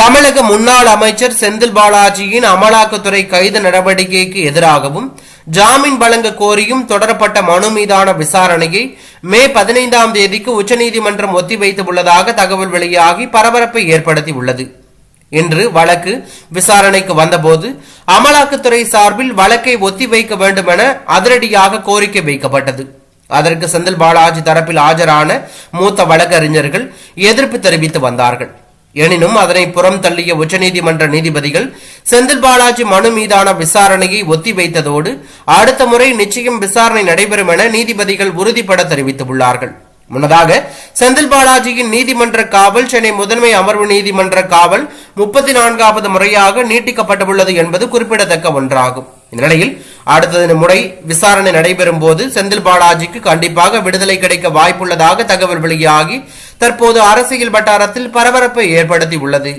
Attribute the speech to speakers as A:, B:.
A: தமிழக முன்னாள் அமைச்சர் செந்தில் பாலாஜியின் அமலாக்கத்துறை கைது நடவடிக்கைக்கு எதிராகவும் ஜாமீன் வழங்க கோரியும் தொடரப்பட்ட மனு மீதான விசாரணையை மே பதினைந்தாம் தேதிக்கு உச்சநீதிமன்றம் ஒத்திவைத்துள்ளதாக தகவல் வெளியாகி பரபரப்பை ஏற்படுத்தியுள்ளது. இன்று வழக்கு விசாரணைக்கு வந்தபோது அமலாக்கத்துறை சார்பில் வழக்கை ஒத்திவைக்க வேண்டும் என அதிரடியாக கோரிக்கை வைக்கப்பட்டது. அதற்கு செந்தில் பாலாஜி தரப்பில் ஆஜரான மூத்த வழக்கறிஞர்கள் எதிர்ப்பு தெரிவித்து வந்தார்கள். எனினும் அதனை புறம் தள்ளிய உச்சநீதிமன்ற நீதிபதிகள் செந்தில் பாலாஜி மனு மீதான விசாரணையை ஒத்திவைத்ததோடு அடுத்த முறை நிச்சயம் விசாரணை நடைபெறும் என நீதிபதிகள் உறுதிபட தெரிவித்துள்ளார்கள். முன்னதாக செந்தில் பாலாஜியின் நீதிமன்ற காவல் சென்னை முதன்மை அமர்வு நீதிமன்ற காவல் முப்பத்தி நான்காவது முறையாக நீட்டிக்கப்பட்டுள்ளது என்பது குறிப்பிடத்தக்க ஒன்றாகும். இந்த நிலையில் அடுத்த முறை விசாரணை நடைபெறும் போது செந்தில் பாலாஜிக்கு கண்டிப்பாக விடுதலை கிடைக்க வாய்ப்புள்ளதாக தகவல் வெளியாகி தற்போது அரசியல் வட்டாரத்தில் பரபரப்பை ஏற்படுத்தி உள்ளது.